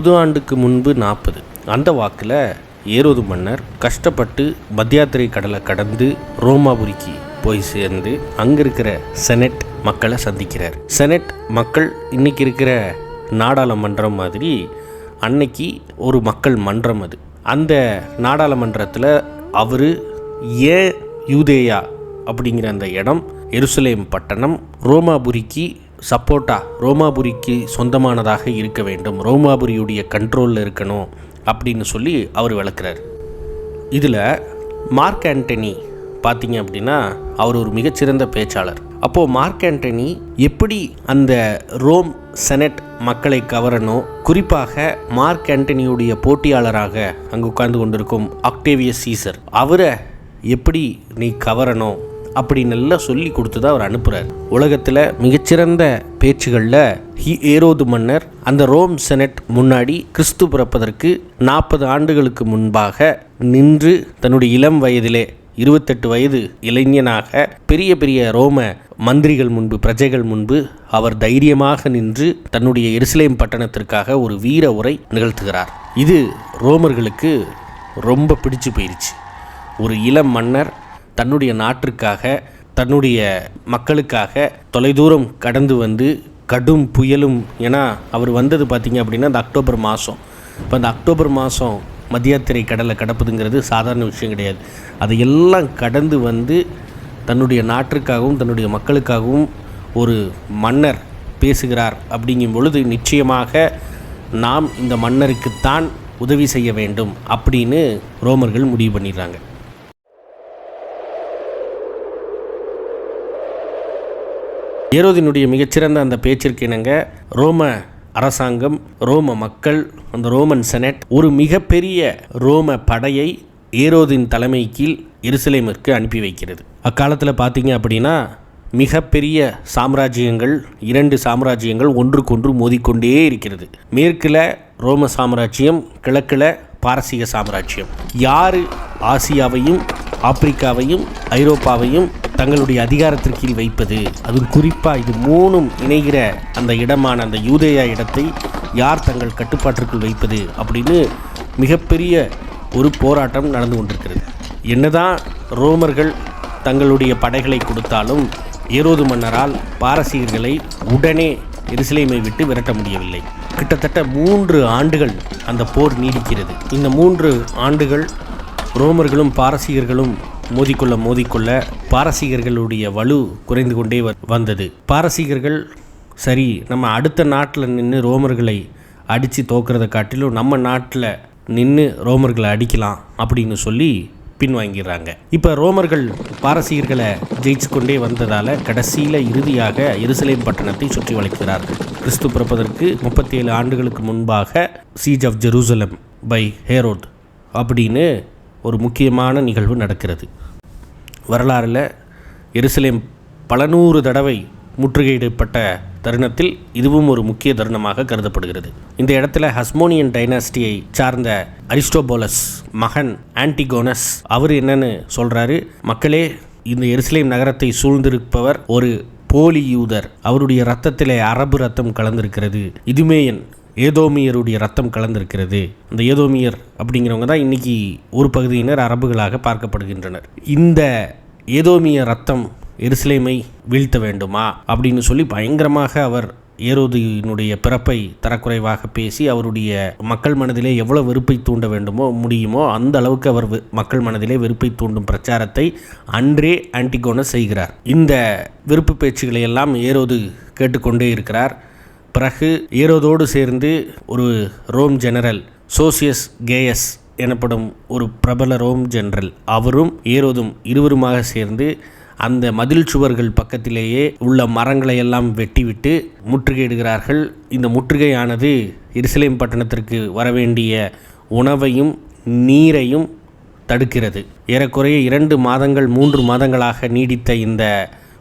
புது ஆண்டுக்கு முன்பு நாற்பது. அந்த வாக்கில் ஏரோது மன்னர் கஷ்டப்பட்டு மத்தியாத்திரை கடலை கடந்து ரோமாபுரிக்கு போய் சேர்ந்து அங்கே இருக்கிற செனட் மக்களை சந்திக்கிறார். செனட் மக்கள் இன்னைக்கு இருக்கிற நாடாளுமன்றம் மாதிரி அன்னைக்கு ஒரு மக்கள் மன்றம் அது. அந்த நாடாளுமன்றத்தில் அவர் ஏ யூதேயா அப்படிங்கிற அந்த இடம் எருசலேம் பட்டணம் ரோமாபுரிக்கு சப்போட்டா ரோமாபுரிக்கு சொந்தமானதாக இருக்க வேண்டும். ரோமாபுரியுடைய கண்ட்ரோலில் இருக்கணும் அப்படின்னு சொல்லி அவர் விளக்குறார். இதில் மார்க் ஆண்டனி பார்த்தீங்க அப்படின்னா அவர் ஒரு மிகச்சிறந்த பேச்சாளர். அப்போது மார்க் ஆண்டனி எப்படி அந்த ரோம் செனட் மக்களை கவரணும் குறிப்பாக மார்க் ஆண்டனியுடைய போட்டியாளராக அங்கு உட்கார்ந்து கொண்டிருக்கும் ஆக்டேவியஸ் சீசர் அவரை எப்படி நீ கவரணும்? அப்படின்னு எல்லாம் சொல்லி கொடுத்து தான் அவர் அனுப்புகிறார் உலகத்தில் மிகச்சிறந்த பேச்சுகளில் ஹி ஏரோது மன்னர் அந்த ரோம் செனட் முன்னாடி கிறிஸ்து பிறப்பதற்கு நாற்பது ஆண்டுகளுக்கு முன்பாக நின்று தன்னுடைய இளம் வயதிலே இருபத்தெட்டு வயது இளைஞனாக பெரிய பெரிய ரோம மந்திரிகள் முன்பு பிரஜைகள் முன்பு அவர் தைரியமாக நின்று தன்னுடைய எருசலேம் பட்டணத்திற்காக ஒரு வீர உரை நிகழ்த்துகிறார். இது ரோமர்களுக்கு ரொம்ப பிடிச்சு போயிடுச்சு ஒரு இளம் மன்னர் தன்னுடைய நாட்டிற்காக தன்னுடைய மக்களுக்காக தொலைதூரம் கடந்து வந்து கடும் புயலும் ஏன்னா அவர் வந்தது பார்த்திங்க அப்படின்னா அந்த அக்டோபர் மாதம் இப்போ அந்த அக்டோபர் மாதம் மத்தியாத்திரை கடலை கடப்பதுங்கிறது சாதாரண விஷயம் கிடையாது. அதையெல்லாம் கடந்து வந்து தன்னுடைய நாட்டிற்காகவும் தன்னுடைய மக்களுக்காகவும் ஒரு மன்னர் பேசுகிறார் அப்படிங்கும் பொழுது நிச்சயமாக நாம் இந்த மன்னருக்குத்தான் உதவி செய்ய வேண்டும் அப்படின்னு ரோமர்கள் முடிவு பண்ணிடுறாங்க. ஏரோதினுடைய மிகச்சிறந்த அந்த பேச்சிற்கு இணங்க ரோம அரசாங்கம் ரோம மக்கள் அந்த ரோமன் செனட் ஒரு மிகப்பெரிய ரோம படையை ஏரோதின் தலைமை கீழ் எருசலேமிற்கு அனுப்பி வைக்கிறது. அக்காலத்தில் பார்த்தீங்க அப்படின்னா மிகப்பெரிய சாம்ராஜ்யங்கள் இரண்டு சாம்ராஜ்யங்கள் ஒன்றுக்கொன்று மோதிக்கொண்டே இருக்கிறது. மேற்கில் ரோம சாம்ராஜ்யம் கிழக்கில் பாரசீக சாம்ராஜ்யம். யார் ஆசியாவையும் ஆப்பிரிக்காவையும் ஐரோப்பாவையும் தங்களுடைய அதிகாரத்திற்கு கீழ் வைப்பது. அதுவும் குறிப்பாக இது மூணும் இணைகிற அந்த இடமான அந்த யூதேயா இடத்தை யார் தங்கள் கட்டுப்பாட்டிற்குள் வைப்பது அப்படின்னு மிகப்பெரிய ஒரு போராட்டம் நடந்து கொண்டிருக்கிறது. என்னதான் ரோமர்கள் தங்களுடைய படைகளை கொடுத்தாலும் ஏரோது மன்னரால் பாரசீகர்களை உடனே எருசலேமை விட்டு விரட்ட முடியவில்லை. கிட்டத்தட்ட மூன்று ஆண்டுகள் அந்த போர் நீடிக்கிறது. இந்த மூன்று ஆண்டுகள் ரோமர்களும் பாரசீகர்களும் மோதிக்கொள்ள மோதிக்கொள்ள பாரசீகர்களுடைய வலு குறைந்து கொண்டே வந்தது. பாரசீகர்கள் சரி நம்ம அடுத்த நாட்டில் நின்று ரோமர்களை அடித்து தோக்கிறத காட்டிலும் நம்ம நாட்டில் நின்று ரோமர்களை அடிக்கலாம் அப்படின்னு சொல்லி பின்வாங்கிறாங்க இப்போ ரோமர்கள் பாரசீகர்களை ஜெயிச்சு கொண்டே வந்ததால் கடைசியில் இறுதியாக எருசலேம் பட்டணத்தை சுற்றி வளைக்கிறார்கள். கிறிஸ்து பிறப்பதற்கு முப்பத்தி ஏழு ஆண்டுகளுக்கு முன்பாக siege of Jerusalem by Herod அப்படின்னு ஒரு முக்கியமான நிகழ்வு நடக்கிறது. வரலாறில் எருசலேம் பல நூறு தடவை முற்றுகையிடப்பட்ட தருணத்தில் இதுவும் ஒரு முக்கிய தருணமாக கருதப்படுகிறது. இந்த இடத்துல ஹஸ்மோனியன் டைனாஸ்டியை சார்ந்த அரிஸ்டோபோலஸ் மகன் ஆன்டிகோனஸ் அவர் என்னன்னு சொல்கிறாரு மக்களே இந்த எருசலேம் நகரத்தை சூழ்ந்திருப்பவர் ஒரு போலி யூதர். அவருடைய ரத்தத்திலே அரபு ரத்தம் கலந்திருக்கிறது. இதுமே என் ஏதோமியருடைய ரத்தம் கலந்திருக்கிறது. அந்த ஏதோமியர் அப்படிங்கிறவங்க தான் இன்னைக்கு ஒரு பகுதியினர் அரபுகளாக பார்க்கப்படுகின்றனர். இந்த ஏதோமிய ரத்தம் எருசலேமை வீழ்த்த வேண்டுமா? அப்படின்னு சொல்லி பயங்கரமாக அவர் ஏரோதினுடைய பிறப்பை தரக்குறைவாக பேசி அவருடைய மக்கள் மனதிலே எவ்வளோ வெறுப்பை தூண்ட வேண்டுமோ முடியுமோ அந்த அளவுக்கு அவர் மக்கள் மனதிலே வெறுப்பை தூண்டும் பிரச்சாரத்தை அன்றே ஆன்டிகோன செய்கிறார். இந்த வெறுப்பு பேச்சுகளை எல்லாம் ஏரோது கேட்டுக்கொண்டே இருக்கிறார். பிறகு ஏரோதோடு சேர்ந்து ஒரு ரோம் ஜெனரல் சோசியஸ் கேயஸ் எனப்படும் ஒரு பிரபல ரோம் ஜெனரல். அவரும் ஏரோதும் இருவருமாக சேர்ந்து அந்த மதில் சுவர்கள் பக்கத்திலேயே உள்ள மரங்களை எல்லாம் வெட்டிவிட்டு முற்றுகையிடுகிறார்கள். இந்த முற்றுகையானது எருசலேம் பட்டணத்திற்கு வரவேண்டிய உணவையும் நீரையும் தடுக்கிறது. ஏறக்குறைய இரண்டு மாதங்கள் மூன்று மாதங்களாக நீடித்த இந்த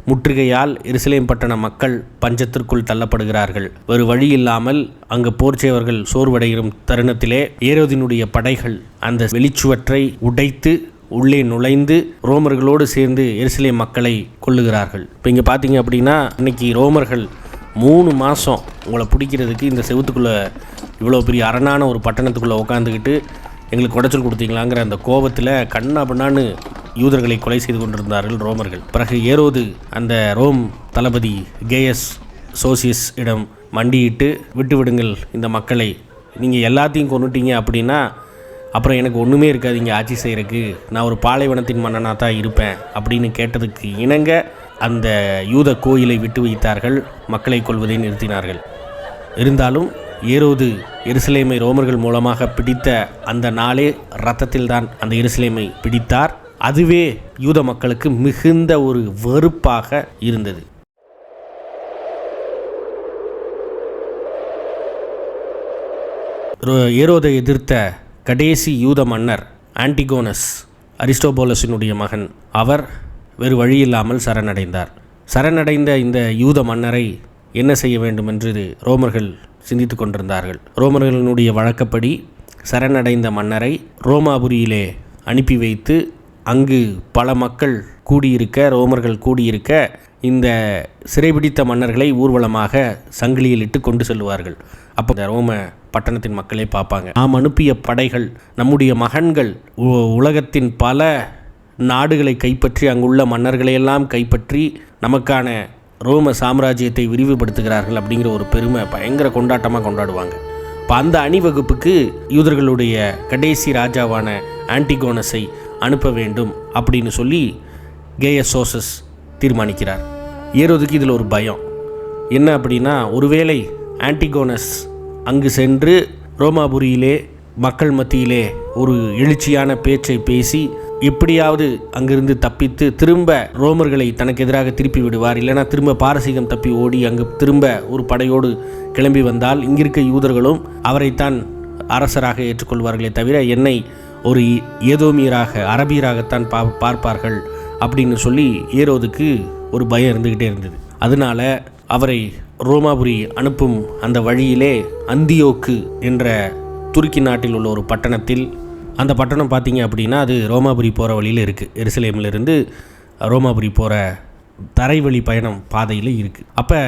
முற்றுகையால் எருசலேம் பட்டண மக்கள் பஞ்சத்திற்குள் தள்ளப்படுகிறார்கள். ஒரு வழி இல்லாமல் அங்கு போர் செய்வர்கள் சோர்வடையும் தருணத்திலே ஏரோதினுடைய படைகள் அந்த வெளிச்சுவற்றை உடைத்து உள்ளே நுழைந்து ரோமர்களோடு சேர்ந்து எருசலேம் மக்களை கொள்ளுகிறார்கள் இப்போ இங்கே பார்த்தீங்க அப்படின்னா இன்னைக்கு ரோமர்கள் மூணு மாதம் உங்களை பிடிக்கிறதுக்கு இந்த செவுத்துக்குள்ளே இவ்வளோ பெரிய அரணான ஒரு பட்டணத்துக்குள்ளே உட்காந்துக்கிட்டு எங்களுக்கு உடைச்சல் கொடுத்தீங்களாங்கிற அந்த கோபத்தில் கண்ணா பண்ணான்னு யூதர்களை கொலை செய்து கொண்டிருந்தார்கள் ரோமர்கள். பிறகு ஏரோது அந்த ரோம் தளபதி கேஎஸ் சோசியஸ் இடம் மண்டியிட்டு விட்டு விடுங்கள் இந்த மக்களை. நீங்கள் எல்லாத்தையும் கொண்டுட்டீங்க அப்படின்னா அப்புறம் எனக்கு ஒன்றுமே இருக்காது இங்கே ஆட்சி செய்கிறதுக்கு நான் ஒரு பாலைவனத்தின் மன்னனாக தான் இருப்பேன் அப்படின்னு கேட்டதுக்கு இணங்க அந்த யூத கோயிலை விட்டு வைத்தார்கள். மக்களை கொள்வதை நிறுத்தினார்கள். இருந்தாலும் ஏரோது எருசலேமை ரோமர்கள் மூலமாக பிடித்த அந்த நாளே ரத்தத்தில்தான் அந்த எருசலேமை பிடித்தார். அதுவே யூத மக்களுக்கு மிகுந்த ஒரு வெறுப்பாக இருந்தது. ரோ- ஏரோதை எதிர்த்த கடைசி யூத மன்னர் ஆன்டிகோனஸ் அரிஸ்டோபோலஸினுடைய மகன். அவர் வேறு வழியில்லாமல் சரணடைந்தார். சரணடைந்த இந்த யூத மன்னரை என்ன செய்ய வேண்டும் என்று ரோமர்கள் சிந்தித்து கொண்டிருந்தார்கள். ரோமர்களினுடைய வழக்கப்படி சரணடைந்த மன்னரை ரோமாபுரியிலே அனுப்பி வைத்து அங்கு பல மக்கள் கூடியிருக்க ரோமர்கள் கூடியிருக்க இந்த சிறைபிடித்த மன்னர்களை ஊர்வலமாக சங்கிலியில் இட்டு கொண்டு செல்வார்கள் அப்போ இந்த ரோம பட்டணத்தின் மக்களே பார்ப்பாங்க. நாம் அனுப்பிய படைகள் நம்முடைய மகன்கள் உ- உலகத்தின் பல நாடுகளை கைப்பற்றி அங்குள்ள மன்னர்களையெல்லாம் கைப்பற்றி நமக்கான ரோம சாம்ராஜ்யத்தை விரிவுபடுத்துகிறார்கள் அப்படிங்கிற ஒரு பெருமை பயங்கர கொண்டாட்டமாக கொண்டாடுவாங்க. இப்போ அந்த அணிவகுப்புக்கு யூதர்களுடைய கடைசி ராஜாவான ஆன்டிகோனஸை அனுப்ப வேண்டும் அப்படின்னு சொல்லி கேயசோசஸ் தீர்மானிக்கிறார். ஏரோதுக்கு இதில் ஒரு பயம். என்ன அப்படின்னா ஒருவேளை ஆன்டிகோனஸ் அங்கு சென்று ரோமாபுரியிலே மக்கள் மத்தியிலே ஒரு எழுச்சியான பேச்சை பேசி எப்படியாவது அங்கிருந்து தப்பித்து திரும்ப ரோமர்களை தனக்கு எதிராக திருப்பி விடுவார். இல்லைனா திரும்ப பாரசீகம் தப்பி ஓடி அங்கு திரும்ப ஒரு படையோடு கிளம்பி வந்தால் இங்கிருக்க யூதர்களும் அவரைத்தான் அரசராக ஏற்றுக்கொள்வார்களே தவிர என்னை ஒரு ஏதோமியராக அரபியராகத்தான் பா பார்ப்பார்கள் அப்படின்னு சொல்லி ஏரோதுக்கு ஒரு பயம் இருந்துக்கிட்டே இருந்தது. அதனால அவரை ரோமாபுரி அனுப்பும் அந்த வழியிலே அந்தியோக்கு என்ற துருக்கி நாட்டில் உள்ள ஒரு பட்டணத்தில் அந்த பட்டணம் பார்த்தீங்க அப்படின்னா அது ரோமாபுரி போகிற வழியில் இருக்குது எருசலேமிலிருந்து ரோமாபுரி போகிற தரைவழி பயணம் பாதையில் இருக்குது அப்போ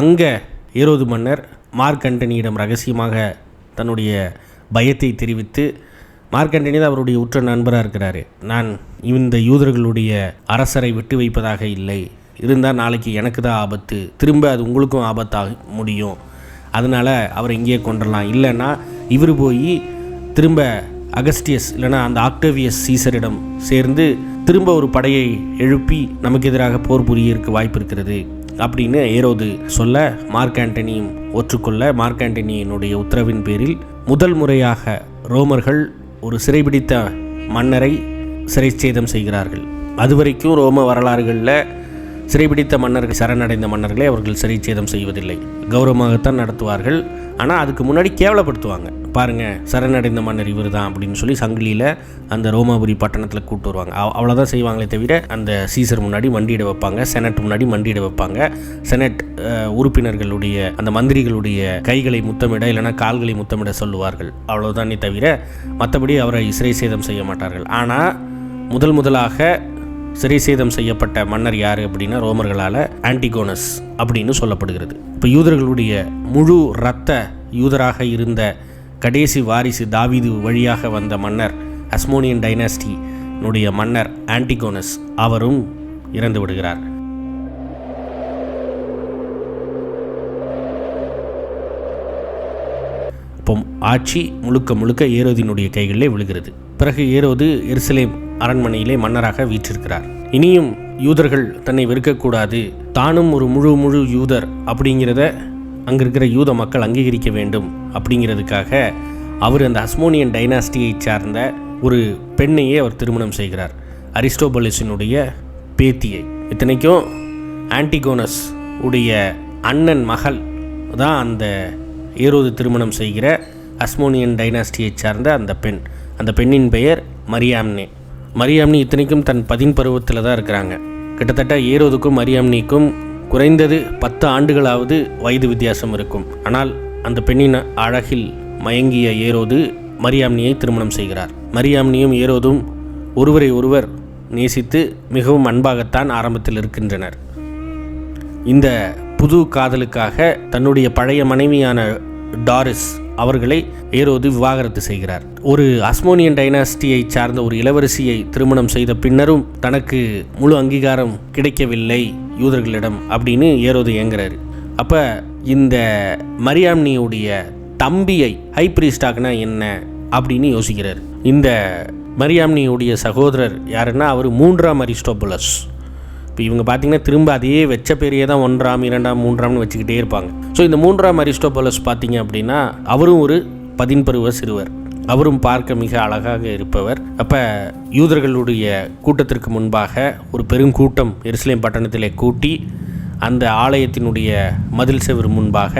அங்கே ஏரோது மன்னர் மார்க்கண்டனியிடம் ரகசியமாக தன்னுடைய பயத்தை தெரிவித்து மார்க்கண்டனி தான் அவருடைய உற்ற நண்பராக இருக்கிறாரு. நான் இந்த யூதர்களுடைய அரசரை விட்டு வைப்பதாக இல்லை. இருந்தால் நாளைக்கு எனக்கு தான் ஆபத்து. திரும்ப அது உங்களுக்கும் ஆபத்தாக முடியும். அதனால் அவரை இங்கேயே கொண்டுடலாம் இல்லைன்னா இவர் போய் திரும்ப அகஸ்டியஸ் இல்லைனா அந்த ஆக்டேவியஸ் சீசரிடம் சேர்ந்து திரும்ப ஒரு படையை எழுப்பி நமக்கு எதிராக போர் புரியறதுக்கு வாய்ப்பு இருக்கிறது அப்படின்னு ஏரோது சொல்ல மார்க் ஆண்டனியும் ஒற்றுக்கொள்ள மார்க் ஆண்டனியினுடைய உத்தரவின் பேரில் முதல் முறையாக ரோமர்கள் ஒரு சிறைபிடித்த மன்னரை சிறைச்சேதம் செய்கிறார்கள். அதுவரைக்கும் ரோம வரலாறுகளில் சிறைபிடித்த மன்னர்கள் சரணடைந்த மன்னர்களை அவர்கள் சிறைச்சேதம் செய்வதில்லை. கௌரவமாகத்தான் நடத்துவார்கள். ஆனால் அதுக்கு முன்னாடி கேவலப்படுத்துவாங்க. பாருங்க சரணடைந்த மன்னர் இவர் தான் அப்படின்னு சொல்லி சங்கிலியில் அந்த ரோமாபுரி பட்டணத்தில் கூட்டு வருவாங்க. அவ்- செய்வாங்களே தவிர அந்த சீசர் முன்னாடி மண்டியிட வைப்பாங்க. செனட் முன்னாடி மண்டியிட வைப்பாங்க. செனட் உறுப்பினர்களுடைய அந்த மந்திரிகளுடைய கைகளை முத்தமிட இல்லைன்னா கால்களை முத்தமிட சொல்லுவார்கள். அவ்வளோதானே தவிர மற்றபடி அவரை சிறை சேதம் செய்ய மாட்டார்கள். ஆனால் முதல் முதலாக சிறை சேதம் செய்யப்பட்ட மன்னர் யார் அப்படின்னா ரோமர்களால் ஆன்டிகோனஸ் அப்படின்னு சொல்லப்படுகிறது. இப்போ யூதர்களுடைய முழு இரத்த யூதராக இருந்த கடைசி வாரிசு தாவிது வழியாக வந்த மன்னர் அஸ்மோனியன் டைனாஸ்டினுடைய மன்னர் ஆன்டிகோனஸ் அவரும் இறந்து விடுகிறார். இப்போ ஆட்சி முழுக்க முழுக்க ஏரோதினுடைய கைகளிலே விழுகிறது. பிறகு ஏரோது எருசலேம் அரண்மனையிலே மன்னராக வீற்றிருக்கிறார். இனியும் யூதர்கள் தன்னை வெறுக்கக்கூடாது. தானும் ஒரு முழு முழு யூதர் அப்படிங்கிறத அங்கே இருக்கிற யூத மக்கள் அங்கீகரிக்க வேண்டும் அப்படிங்கிறதுக்காக அவர் அந்த அஸ்மோனியன் டைனாஸ்டியை சார்ந்த ஒரு பெண்ணையே அவர் திருமணம் செய்கிறார். அரிஸ்டோபலிஸினுடைய பேத்தியை. இத்தனைக்கும் ஆன்டிகோனஸ் உடைய அண்ணன் மகள் தான் அந்த ஏரோது திருமணம் செய்கிற அஸ்மோனியன் டைனாஸ்டியைச் சார்ந்த அந்த பெண். அந்த பெண்ணின் பெயர் மரியாம்னே. மரியாம்னி இத்தனைக்கும் தன் பதின் பருவத்தில் தான் இருக்கிறாங்க. கிட்டத்தட்ட ஏரோதுக்கும் மரியாம்னிக்கும் குறைந்தது பத்து ஆண்டுகளாவது வயது வித்தியாசம் இருக்கும். ஆனால் அந்த பெண்ணின் அழகில் மயங்கிய ஏரோது மரியாம்னியை திருமணம் செய்கிறார். மரியாம்னியும் ஏரோதும் ஒருவரை ஒருவர் நேசித்து மிகவும் அன்பாகத்தான் ஆரம்பத்தில் இருக்கின்றனர். இந்த புது காதலுக்காக தன்னுடைய பழைய மனைவியான டாரிஸ் அவர்களை ஏரோது விவாகரத்து செய்கிறார். ஒரு அஸ்மோனியன் டைனாஸ்டியை சார்ந்த ஒரு இளவரசியை திருமணம் செய்த பின்னரும் தனக்கு முழு அங்கீகாரம் கிடைக்கவில்லை யூதர்களிடம் அப்படின்னு ஏரோது இயங்குறாரு அப்போ இந்த மரியாம்னியுடைய தம்பியை ஹைப்ரீஸ்டாக்னா என்ன அப்படின்னு யோசிக்கிறார். இந்த மரியாம்னியுடைய சகோதரர் யாருன்னா அவர் மூன்றாம் அரிஸ்டோபுலஸ். இப்போ இவங்க பார்த்தீங்கன்னா திரும்ப அதே வெச்ச பெரிய தான் ஒன்றாம் இரண்டாம் மூன்றாம்னு வச்சுக்கிட்டே இருப்பாங்க. ஸோ இந்த மூன்றாம் அரிஸ்டோபலஸ் பார்த்தீங்க அப்படின்னா அவரும் ஒரு பதின்பருவ சிறுவர். அவரும் பார்க்க மிக அழகாக இருப்பவர். அப்போ யூதர்களுடைய கூட்டத்திற்கு முன்பாக ஒரு பெருங்கூட்டம் எருசலேம் பட்டணத்திலே கூட்டி அந்த ஆலயத்தினுடைய மதில் செவர் முன்பாக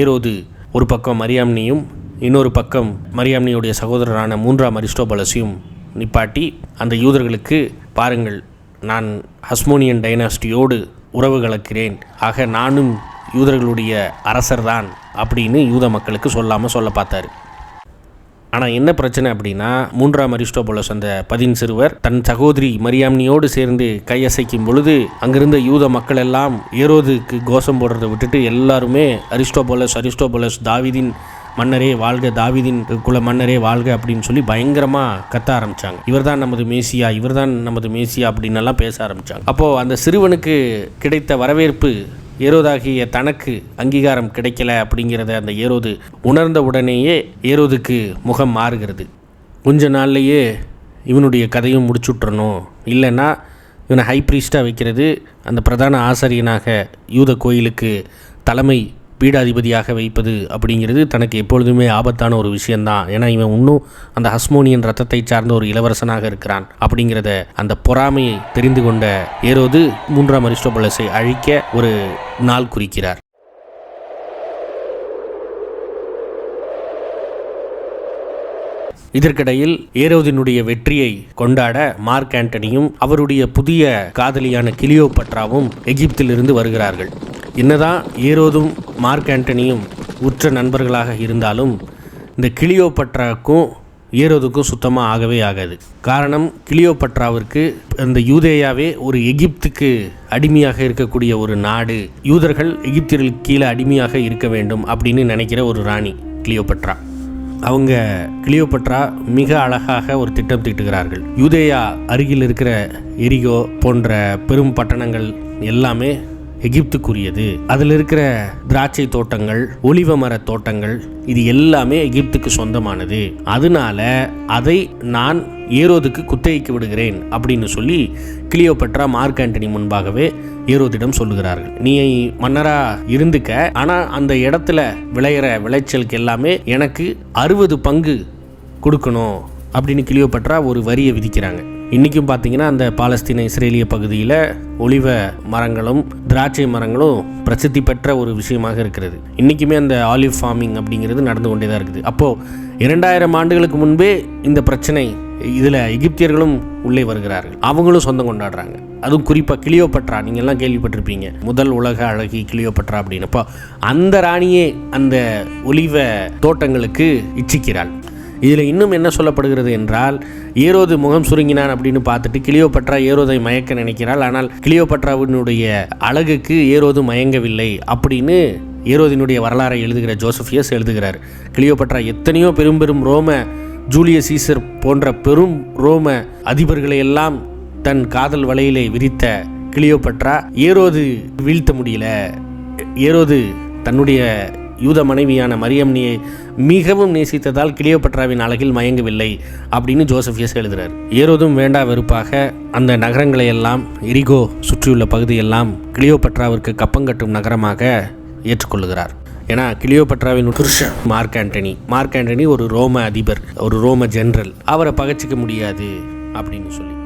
ஏரோது ஒரு பக்கம் மரியாம்னியும் இன்னொரு பக்கம் மரியாம்னியுடைய சகோதரரான மூன்றாம் அரிஸ்டோபலஸையும் நிப்பாட்டி அந்த யூதர்களுக்கு பாருங்கள் நான் ஹஸ்மோனியன் டைனாஸ்டியோடு உறவு கலக்கிறேன். ஆக நானும் யூதர்களுடைய அரசர்தான் அப்படின்னு யூத மக்களுக்கு சொல்லாமல் சொல்ல பார்த்தார். ஆனால் என்ன பிரச்சனை அப்படின்னா மூன்றாம் அரிஸ்டோபோலஸ் அந்த பதின் சிறுவர் தன் சகோதரி மரியாம்னியோடு சேர்ந்து கையசைக்கும் பொழுது அங்கிருந்த யூத மக்கள் எல்லாம் ஏரோதுக்கு கோஷம் போடுறதை விட்டுட்டு எல்லாருமே அரிஸ்டோபோலஸ் அரிஸ்டோபோலஸ் தாவிதின் மன்னரே வாழ்க தாவிதின் குல மன்னரே வாழ்க அப்படின்னு சொல்லி பயங்கரமாக கத்த ஆரம்பித்தாங்க இவர்தான் நமது மேசியா இவர்தான் நமது மேசியா அப்படின்னு எல்லாம் பேச ஆரம்பித்தாங்க அப்போது அந்த சிறுவனுக்கு கிடைத்த வரவேற்பு ஏரோதாகிய தனக்கு அங்கீகாரம் கிடைக்கல அப்படிங்கிறத அந்த ஏரோது உணர்ந்த உடனேயே ஏரோதுக்கு முகம் மாறுகிறது. கொஞ்ச நாள்லையே இவனுடைய கதையும் முடிச்சுட்றணும் இல்லைன்னா இவனை ஹை ப்ரீஸ்டாக வைக்கிறது அந்த பிரதான ஆசாரியனாக யூத கோயிலுக்கு தலைமை பீடாதிபதியாக வைப்பது அப்படிங்கிறது தனக்கு எப்பொழுதுமே ஆபத்தான ஒரு விஷயந்தான். ஏன்னா இவன் இன்னும் அந்த ஹஸ்மோனியன் ரத்தத்தை சார்ந்த ஒரு இளவரசனாக இருக்கிறான் அப்படிங்கிறத அந்த பொறாமையை தெரிந்து கொண்ட ஏரோது மூன்றாம் அரிஸ்டோபலஸை அழிக்க ஒரு நாள் குறிக்கிறார். இதற்கிடையில் ஏரோதினுடைய வெற்றியை கொண்டாட மார்க் ஆண்டனியும் அவருடைய புதிய காதலியான கிளியோபட்ராவும் எகிப்திலிருந்து வருகிறார்கள். என்னதான் ஏரோதும் மார்க் ஆண்டனியும் உற்ற நண்பர்களாக இருந்தாலும் இந்த கிளியோபட்ராவுக்கும் ஏரோதுக்கும் சுத்தமாக ஆகவே ஆகாது. காரணம் கிளியோபட்ராவிற்கு அந்த யூதேயாவே ஒரு எகிப்துக்கு அடிமையாக இருக்கக்கூடிய ஒரு நாடு. யூதர்கள் எகிப்தியர்களுக்கு கீழே அடிமையாக இருக்க வேண்டும் அப்படின்னு நினைக்கிற ஒரு ராணி கிளியோபட்ரா. அவங்க கிளியோபட்ரா மிக அழகாக ஒரு திட்டம் தீட்டுகிறார்கள். யூதேயா அருகில் இருக்கிற எரிகோ போன்ற பெரும் பட்டணங்கள் எல்லாமே எகிப்துக்குரியது. அதில் இருக்கிற திராட்சை தோட்டங்கள் ஒலிவ மர தோட்டங்கள் இது எல்லாமே எகிப்துக்கு சொந்தமானது. அதனால அதை நான் ஏரோதுக்கு குத்தகைக்கு விடுகிறேன் அப்படின்னு சொல்லி கிளியோபெட்ரா மார்க் ஆண்டனி முன்பாகவே ஏரோதிடம் சொல்லுகிறார்கள். நீ மன்னரா இருந்துக்க ஆனால் அந்த இடத்துல விளையிற விளைச்சலுக்கு எல்லாமே எனக்கு அறுபது பங்கு கொடுக்கணும் அப்படின்னு கிளியோபெட்ரா ஒரு வரியை விதிக்கிறாங்க. இன்றைக்கும் பார்த்தீங்கன்னா அந்த பாலஸ்தீன இஸ்ரேலிய பகுதியில் ஒளிவ மரங்களும் திராட்சை மரங்களும் பிரசித்தி பெற்ற ஒரு விஷயமாக இருக்கிறது. இன்றைக்குமே அந்த ஆலிவ் ஃபார்மிங் அப்படிங்கிறது நடந்து கொண்டே தான் இருக்குது. அப்போது இரண்டாயிரம் ஆண்டுகளுக்கு முன்பே இந்த பிரச்சனை இதில் எகிப்தியர்களும் உள்ளே வருகிறார்கள். அவங்களும் சொந்தம் கொண்டாடுறாங்க. அதுவும் குறிப்பாக கிளியோபட்ரா நீங்கள் எல்லாம் கேள்விப்பட்டிருப்பீங்க. முதல் உலக அழகி கிளியோபட்ரா அப்படின்னுப்போ அந்த ராணியே அந்த ஒலிவ தோட்டங்களுக்கு இச்சிக்கிறாள். இதில் இன்னும் என்ன சொல்லப்படுகிறது என்றால் ஏரோது முகம் சுருங்கினான் அப்படின்னு பார்த்துட்டு கிளியோபட்ரா ஏரோதை மயக்க நினைக்கிறாள். ஆனால் கிளியோபட்ராவினுடைய அழகுக்கு ஏரோது மயங்கவில்லை அப்படின்னு ஏரோதினுடைய வரலாறை எழுதுகிற ஜோசஃபியஸ் எழுதுகிறார். கிளியோபட்ரா எத்தனையோ பெரும் பெரும் ரோம ஜூலிய சீசர் போன்ற பெரும் ரோம அதிபர்களை எல்லாம் தன் காதல் வலையிலே விரித்த கிளியோபட்ரா ஏரோது வீழ்த்த முடியல. ஏரோது தன்னுடைய யூத மனைவியான மரியம்னியை மிகவும் நேசித்ததால் கிளியோபட்ராவின் அழகில் மயங்கவில்லை அப்படின்னு ஜோசஃபியஸ் எழுதுகிறார் ஏரோதும் வேண்டா வெறுப்பாக அந்த நகரங்களை எல்லாம் எரிகோ சுற்றியுள்ள பகுதியெல்லாம் கிளியோபட்ராவிற்கு கப்பங்கட்டும் நகரமாக ஏற்றுக்கொள்ளுகிறார். ஏன்னா கிளியோபட்ராவின் புருஷன் மார்க் ஆண்டனி. மார்க் ஆண்டனி ஒரு ரோம அதிபர் ஒரு ரோம ஜெனரல். அவரை பகச்சிக்க முடியாது அப்படின்னு சொல்லி.